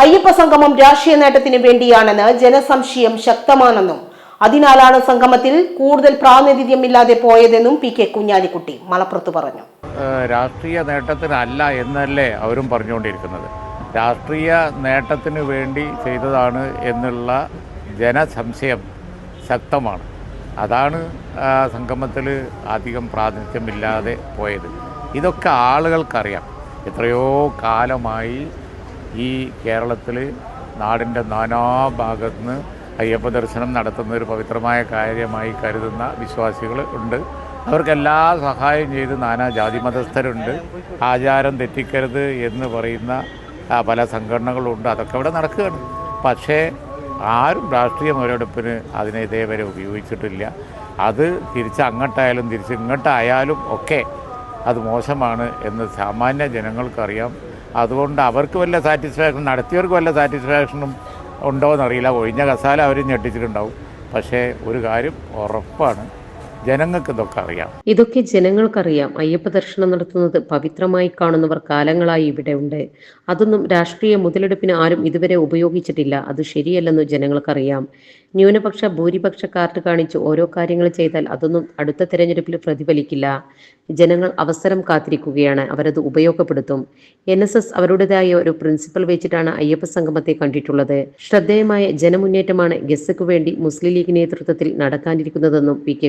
അയ്യപ്പ സംഗമം രാഷ്ട്രീയ നേട്ടത്തിന് വേണ്ടിയാണെന്ന് ജനസംശയം ശക്തമാണെന്നും അതിനാലാണ് സംഗമത്തിൽ കൂടുതൽ പ്രാതിനിധ്യമില്ലാതെ പോയതെന്നും പി കെ കുഞ്ഞാലിക്കുട്ടി മലപ്പുറത്ത് പറഞ്ഞു. രാഷ്ട്രീയ നേട്ടത്തിനല്ല എന്നല്ലേ അവരും പറഞ്ഞുകൊണ്ടിരിക്കുന്നത്. രാഷ്ട്രീയ നേട്ടത്തിന് വേണ്ടി ചെയ്തതാണ് എന്നുള്ള ജനസംശയം ശക്തമാണ്. അതാണ് സംഗമത്തിൽ അധികം പ്രാതിനിധ്യമില്ലാതെ പോയത്. ഇതൊക്കെ ആളുകൾക്കറിയാം. എത്രയോ കാലമായി ഈ കേരളത്തിൽ നാടിന്റെ നാനാഭാഗത്ത് നിന്ന് അയ്യപ്പ ദർശനം നടത്തുന്ന ഒരു പവിത്രമായ കാര്യമായി കരുതുന്ന വിശ്വാസികൾ ഉണ്ട്. അവർക്കെല്ലാ സഹായം ചെയ്ത് നാനാ ജാതി മതസ്ഥരുണ്ട് ആചാരം തെറ്റിക്കരുത് എന്ന് പറയുന്ന പല സംഘടനകളുണ്ട്. അതൊക്കെ അവിടെ നടക്കുകയാണ്. പക്ഷേ ആരും രാഷ്ട്രീയ മുതലെടുപ്പിന് അതിനെ ഇതേവരെ ഉപയോഗിച്ചിട്ടില്ല. അത് തിരിച്ച് അങ്ങോട്ടായാലും തിരിച്ച് ഇങ്ങോട്ടായാലും ഒക്കെ അത് മോശമാണ് എന്ന് സാമാന്യ ജനങ്ങൾക്കറിയാം. അതുകൊണ്ട് അവർക്ക് വല്ല സാറ്റിസ്ഫാക്ഷൻ നടത്തിയവർക്ക് വല്ല സാറ്റിസ്ഫാക്ഷനും ഉണ്ടോ എന്നറിയില്ല ഒഴിഞ്ഞ കസാല അവർ ഞെട്ടിച്ചിട്ടുണ്ടാവും. പക്ഷേ ഒരു കാര്യം ഉറപ്പാണ്. ജനങ്ങൾക്ക് ഇതൊക്കെ അറിയാം. ഇതൊക്കെ ജനങ്ങൾക്കറിയാം. അയ്യപ്പ ദർശനം നടത്തുന്നത് പവിത്രമായി കാണുന്നവർ കാലങ്ങളായി ഇവിടെ ഉണ്ട്. അതൊന്നും രാഷ്ട്രീയ മുതലെടുപ്പിന് ആരും ഇതുവരെ ഉപയോഗിച്ചിട്ടില്ല. അത് ശരിയല്ലെന്ന് ജനങ്ങൾക്കറിയാം. ന്യൂനപക്ഷ ഭൂരിപക്ഷ കാർഡ് കാണിച്ച് ഓരോ കാര്യങ്ങൾ ചെയ്താൽ അതൊന്നും അടുത്ത തെരഞ്ഞെടുപ്പിൽ പ്രതിഫലിക്കില്ല. ജനങ്ങൾ അവസരം കാത്തിരിക്കുകയാണ്. അവരത് ഉപയോഗപ്പെടുത്തും. എൻ എസ് എസ് അവരുടേതായ ഒരു പ്രിൻസിപ്പൽ വെച്ചിട്ടാണ് അയ്യപ്പ സംഗമത്തെ കണ്ടിട്ടുള്ളത്. ശ്രദ്ധേയമായ ജനമുന്നേറ്റമാണ് ഗസക്കു വേണ്ടി മുസ്ലിം ലീഗ് നേതൃത്വത്തിൽ നടക്കാനിരിക്കുന്നതെന്നും പി കെ